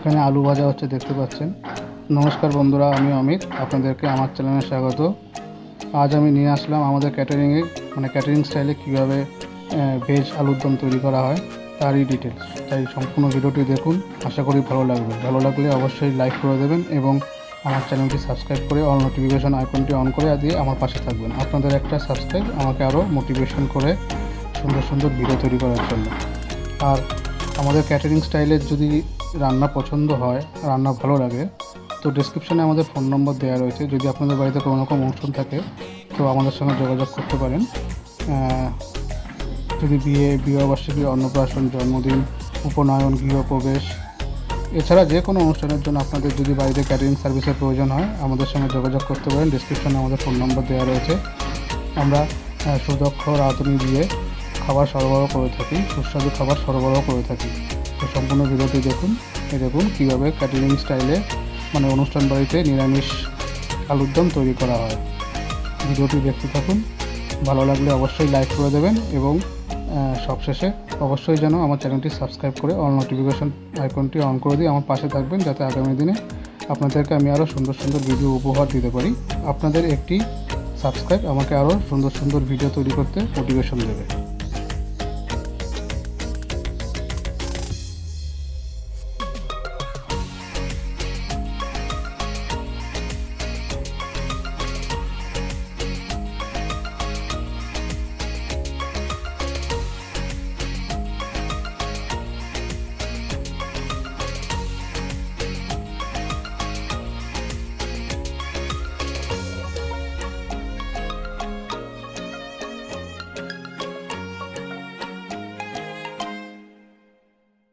এখানে আলু ভাজা হচ্ছে, দেখতে পাচ্ছেন। নমস্কার বন্ধুরা, আমি অমিত, আপনাদেরকে আমার চ্যানেলে স্বাগত। আজ আমি নিয়ে আসলাম আমাদের ক্যাটারিংয়ে মানে ক্যাটারিং স্টাইলে কীভাবে ভেজ আলুর দম তৈরি করা হয়, তারই ডিটেলস তাই সম্পূর্ণ ভিডিওটি দেখুন, আশা করি ভালো লাগবে। ভালো লাগলে অবশ্যই লাইক করে দেবেন এবং আমার চ্যানেলটি সাবস্ক্রাইব করে অল নোটিফিকেশন আইকনটি অন করে দিয়ে আমার পাশে থাকবেন। আপনাদের একটা সাবস্ক্রাইব আমাকে আরও মোটিভেশন করে সুন্দর সুন্দর ভিডিও তৈরি করার জন্য। আর আমাদের ক্যাটারিং স্টাইলের যদি রান্না পছন্দ হয়, রান্না ভালো লাগে, তো ডিসক্রিপশানে আমাদের ফোন নম্বর দেওয়া রয়েছে। যদি আপনাদের বাড়িতে কোনো রকম অনুষ্ঠান থাকে, তো আমাদের সঙ্গে যোগাযোগ করতে পারেন। যদি বিয়ে, বিবাহবার্ষিকী, অন্নপ্রাশন, জন্মদিন, উপনয়ন, গৃহপ্রবেশ, এছাড়া যে কোনো অনুষ্ঠানের জন্য আপনাদের যদি বাড়িতে ক্যাটারিং সার্ভিসের প্রয়োজন হয়, আমাদের সঙ্গে যোগাযোগ করতে পারেন। ডিসক্রিপশানে আমাদের ফোন নম্বর দেওয়া রয়েছে। আমরা সুদক্ষ রাঁধুনি দিয়ে খাবার সরবরাহ করে থাকি, সুস্বাদু খাবার সরবরাহ করে থাকি। তো সম্পূর্ণ ভিডিওটি দেখুন। এই দেখুন কীভাবে ক্যাটারিং স্টাইলে মানে অনুষ্ঠান বাড়িতে নিরামিষ আলুর দম তৈরি করা হয়। ভিডিওটি দেখতে থাকুন। ভালো লাগলে অবশ্যই লাইক করে দেবেন এবং সবশেষে অবশ্যই যেন আমার চ্যানেলটি সাবস্ক্রাইব করে অল নোটিফিকেশন আইকনটি অন করে দিয়ে আমার পাশে থাকবেন যাতে আগামী দিনে আপনাদেরকে আমি আরও সুন্দর সুন্দর ভিডিও উপহার দিতে পারি। আপনাদের একটি সাবস্ক্রাইব আমাকে আরও সুন্দর সুন্দর ভিডিও তৈরি করতে মোটিভেশন দেবে।